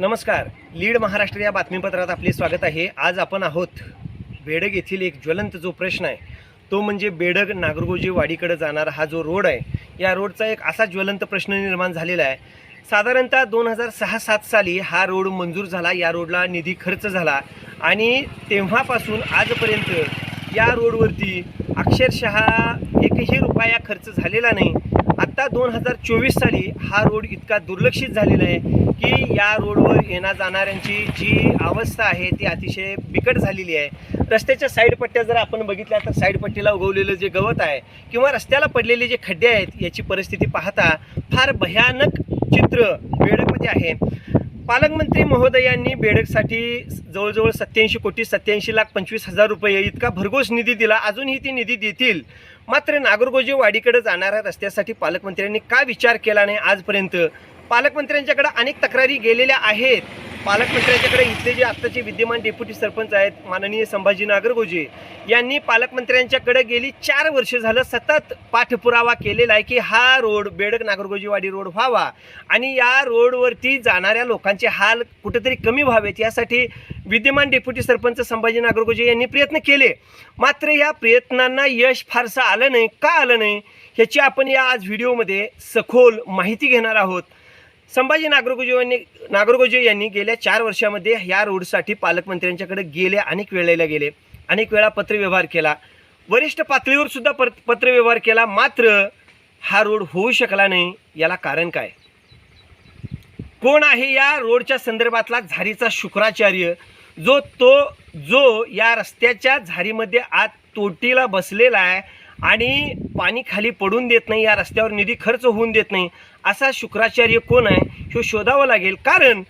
नमस्कार. लीड महाराष्ट्र या बातमीपत्रात आपले स्वागत आहे. आज आपण आहोत बेडग येथील एक ज्वलंत जो प्रश्न आहे तो म्हणजे बेडग नागरगोजी वाडीकडे जाणारा हा जो रोड आहे या रोडचा एक असा ज्वलंत प्रश्न निर्माण झालेला आहे. साधारणतः दोन हजार सहा सात साली हा रोड मंजूर झाला या रोडला निधी खर्च झाला आणि तेव्हापासून आजपर्यंत या रोडवरती अक्षरशः एकही रुपया खर्च झालेला नाही. आता दोन हजार चोवीस साली हा रोड इतका दुर्लक्षित झालेला आहे की या रोडवर येण्या जाणाऱ्यांची जी अवस्था आहे ती अतिशय बिकट झालेली आहे. रस्त्याच्या साईड पट्ट्या जर आपण बघितल्या तर साईड पट्टीला उगवलेलं जे गवत आहे किंवा रस्त्याला पडलेले जे खड्डे आहेत याची परिस्थिती पाहता फार भयानक चित्र वेळेमध्ये आहे. पालकमंत्री महोदयांनी बेडकसाठी जवळजवळ सत्याऐंशी कोटी सत्याऐंशी लाख पंचवीस हजार रुपये इतका भरघोस निधी दिला. अजूनही ती निधी देतील. मात्र नागरगोजी वाडीकडे जाणाऱ्या रस्त्यासाठी पालकमंत्र्यांनी का विचार केला नाही आजपर्यंत? पालकमंत्र्यांच्याकडे अनेक तक्रारी गेलेल्या आहेत. पालकमंत्र्यांच्याकडे इथले जे आत्ताचे विद्यमान डेप्युटी सरपंच आहेत माननीय संभाजी नागरगोजे यांनी पालकमंत्र्यांच्याकडे गेली चार वर्ष झालं सतत पाठपुरावा केलेला आहे की हा रोड बेडक नागरगोजीवाडी रोड व्हावा आणि या रोडवरती जाणाऱ्या लोकांचे हाल कुठेतरी कमी व्हावेत यासाठी विद्यमान डेप्युटी सरपंच संभाजी नागरगोजे यांनी प्रयत्न केले. मात्र या प्रयत्नांना यश फारसं आलं नाही. का आलं नाही? ह्याची आपण या आज व्हिडिओमध्ये सखोल माहिती घेणार आहोत. संभाजी नागरगोजी यांनी नागरगोजी यांनी गेल्या चार वर्षामध्ये या रोडसाठी पालकमंत्र्यांच्याकडे गेले अनेक वेळेला गेले अनेक वेळा पत्रव्यवहार केला. वरिष्ठ पातळीवर सुद्धा पत्र पत्रव्यवहार केला. मात्र हा रोड होऊ शकला नाही. याला कारण काय? कोण आहे या रोडच्या संदर्भातला झारीचा शुक्राचार्य? जो तो जो या रस्त्याच्या झारीमध्ये आत तोटीला बसलेला आहे आणि पाणी खाली पडून देत नाही या रस्त्यावर निधी खर्च होऊन देत नाही असा शुक्राचार्य कोण आहे हे शोधावं लागेल. कारण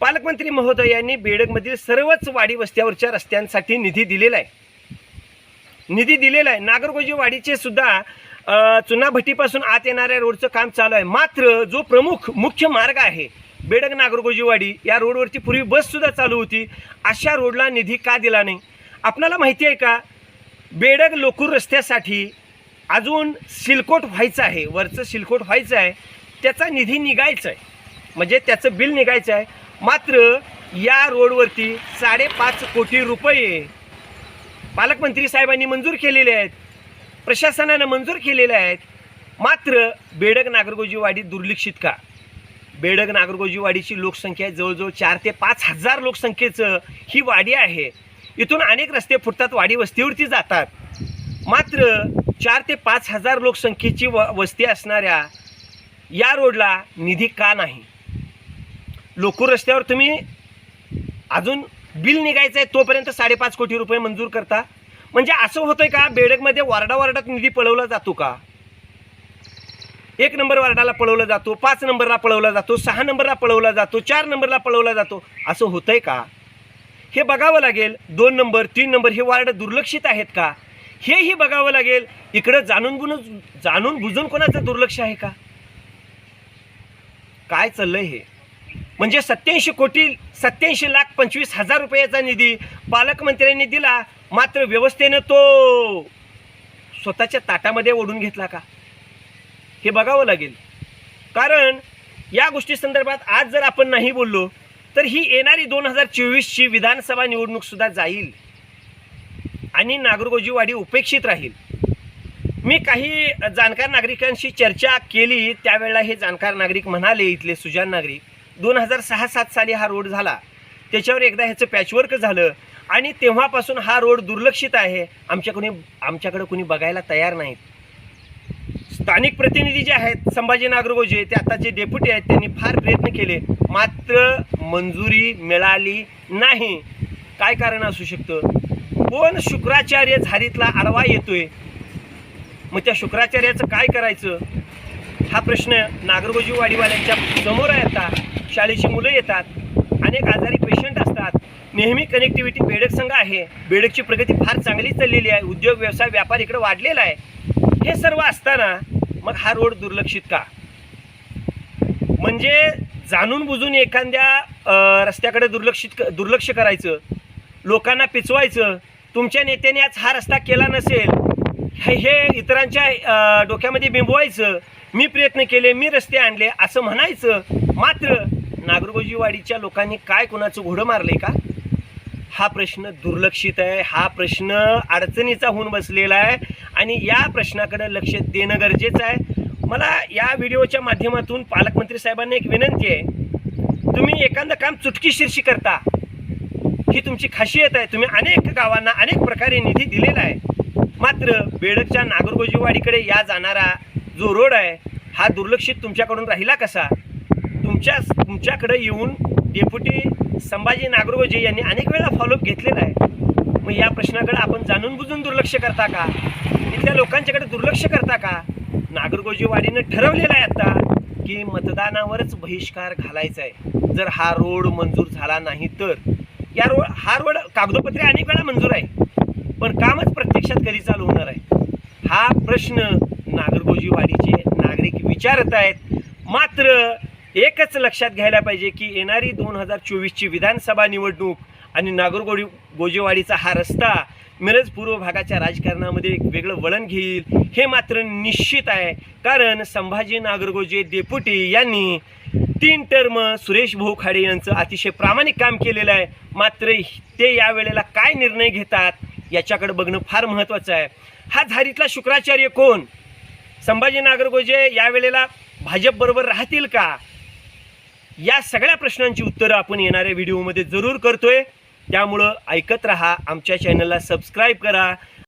पालकमंत्री महोदयांनी बेडकमधील सर्वच वाडी वस्त्यावरच्या रस्त्यांसाठी निधी दिलेला आहे. निधी दिलेला आहे. नागरगोजी वाडीचे सुद्धा चुनाभट्टीपासून आत येणाऱ्या रोडचं काम चालू आहे. मात्र जो प्रमुख मुख्य मार्ग आहे बेडक नागरगोजीवाडी या रोडवरती पूर्वी बससुद्धा चालू होती. अशा रोडला निधी का दिला नाही? आपणाला माहिती आहे का? बेडक लोकूर रस्त्यासाठी अजून सिलकोट व्हायचं आहे. वरचं सिलकोट व्हायचं आहे. त्याचा निधी निघायचा आहे म्हणजे त्याचं बिल निघायचं आहे मात्र या रोडवरती साडेपाच कोटी रुपये पालकमंत्री साहेबांनी मंजूर केलेले आहेत. प्रशासनानं मंजूर केलेले आहेत. मात्र बेडक नागरगोजीवाडी दुर्लक्षित का? बेडक नागरगोजीवाडीची लोकसंख्या जवळजवळ चार ते पाच हजार लोकसंख्येचं ही वाडी आहे. इथून अनेक रस्ते फुटतात वाडी वस्तीवरती जातात. मात्र चार ते पाच हजार लोकसंख्येची व वस्ती असणाऱ्या या रोडला निधी का नाही? लोकूर रस्त्यावर तुम्ही अजून बिल निघायचं आहे तोपर्यंत साडेपाच कोटी रुपये मंजूर करता. म्हणजे असं होतंय का बेडकमध्ये वार्डा वार्डात निधी पळवला जातो का? एक नंबर वार्डाला पळवला जातो पाच नंबरला पळवला जातो सहा नंबरला पळवला जातो चार नंबरला पळवला जातो. असं होतंय का? हे बघावं लागेल दोन नंबर तीन नंबर हे वार्ड दुर्लक्षित आहेत का? हेही बघावं लागेल. इकडं जाणून बुजून जाणून बुजून कोणाचं दुर्लक्ष आहे का? काय चाललंय हे? म्हणजे सत्याऐंशी कोटी सत्याऐंशी लाख पंचवीस हजार रुपयाचा निधी पालकमंत्र्यांनी दिला मात्र व्यवस्थेनं तो स्वतःच्या ताटामध्ये ओढून घेतला का? हे बघावं लागेल. कारण या गोष्टी संदर्भात आज जर आपण नाही बोललो तर ही येणारी दोन हजार चोवीसची विधानसभा निवडणूकसुद्धा जाईल. आणि नागरगोजीवाडी उपेक्षित राहील. मी काही जाणकार नागरिकांशी चर्चा केली त्यावेळेला हे जाणकार नागरिक म्हणाले इथले सुजान नागरिक दोन हजार सहा सात साली हा रोड झाला. त्याच्यावर एकदा ह्याचं पॅचवर्क झालं आणि तेव्हापासून हा रोड दुर्लक्षित आहे. आमच्याकडे आमच्याकडे कुणी बघायला तयार नाहीत. स्थानिक प्रतिनिधी जे आहेत संभाजी नागरगोजे ते आता जे डेप्युटी आहेत त्यांनी फार प्रयत्न केले. मात्र मंजुरी मिळाली नाही. काय कारण असू शकतं? कोण शुक्राचार्य झारीतला आडवा येतोय? मग त्या शुक्राचार्याचं काय करायचं? हा प्रश्न नागरगोजी वाडीवाल्यांच्या समोर येतात शाळेची मुलं येतात अनेक आजारी पेशंट असतात. नेहमी कनेक्टिव्हिटी बेडक संघ आहे. बेडकची प्रगती फार चांगली चाललेली आहे. उद्योग व्यवसाय व्यापार इकडे वाढलेला आहे. हे सर्व असताना मग हा रोड दुर्लक्षित का? म्हणजे जाणून बुजून एखाद्या रस्त्याकडे दुर्लक्षित दुर्लक्ष करायचं लोकांना पिचवायचं तुमच्या नेत्याने आज हा रस्ता केला नसेल हे हे इतरांच्या डोक्यामध्ये बिंबवायचं. मी प्रयत्न केले मी रस्ते आणले असं म्हणायचं. मात्र नागरगोजीवाडीच्या लोकांनी काय कोणाचं घोडं मारलंय का? हा प्रश्न दुर्लक्षित आहे. हा प्रश्न अडचणीचा होऊन बसलेला आहे. आणि या प्रश्नाकडे लक्ष देणं गरजेचं आहे. मला या व्हिडिओच्या माध्यमातून पालकमंत्री साहेबांना एक विनंती आहे. तुम्ही एखादं काम चुटकीशीरशी करता. ही तुमची खासियत आहे. तुम्ही अनेक गावांना अनेक प्रकारे निधी दिलेला आहे. मात्र बेडकच्या नागरगोजीवाडीकडे या जाणारा जो रोड आहे हा दुर्लक्षित तुमच्याकडून राहिला कसा? तुमच्या तुमच्याकडे येऊन डेप्युटी संभाजी नागरगोजे यांनी अनेक वेळा फॉलोअप घेतलेला आहे. मग या प्रश्नाकडे आपण जाणून बुजून दुर्लक्ष करता का? इथल्या लोकांच्याकडे दुर्लक्ष करता का? नागरगोजीवाडीनं ठरवलेलं आहे आता की मतदानावरच बहिष्कार घालायचा आहे जर हा रोड मंजूर झाला नाही तर. या रोड हा रोड कागदोपत्री अनेक वेळा मंजूर आहे. पण कामच प्रत्यक्षात कधी चालू होणार आहे? हा प्रश्न नागरगोजीवाडीचे नागरिक विचारत आहेत. मात्र एकच लक्षात घ्यायला पाहिजे की येणारी दोन हजार चोवीसची विधानसभा निवडणूक आणि नागरगोडी गोजेवाडीचा हा रस्ता मिरज पूर्व भागाच्या राजकारणामध्ये एक वेगळं वळण घेईल हे मात्र निश्चित आहे. कारण संभाजी नागरगोजे डेप्युटी यांनी तीन टर्म सुरेश भाऊ खाडे यांचं अतिशय प्रामाणिक काम केलेलं आहे. मात्र ते यावेळेला काय निर्णय घेतात याच्याकडे बघणं फार महत्त्वाचं आहे. हा झारीतला शुक्राचार्य कोण? संभाजी नागरगोजे यावेळेला भाजपबरोबर राहतील का? या सगळ्या प्रश्नांची उत्तरं आपण येणाऱ्या व्हिडिओमध्ये जरूर करतोय. त्यामुळं ऐकत रहा आमच्या चॅनलला सबस्क्राईब करा.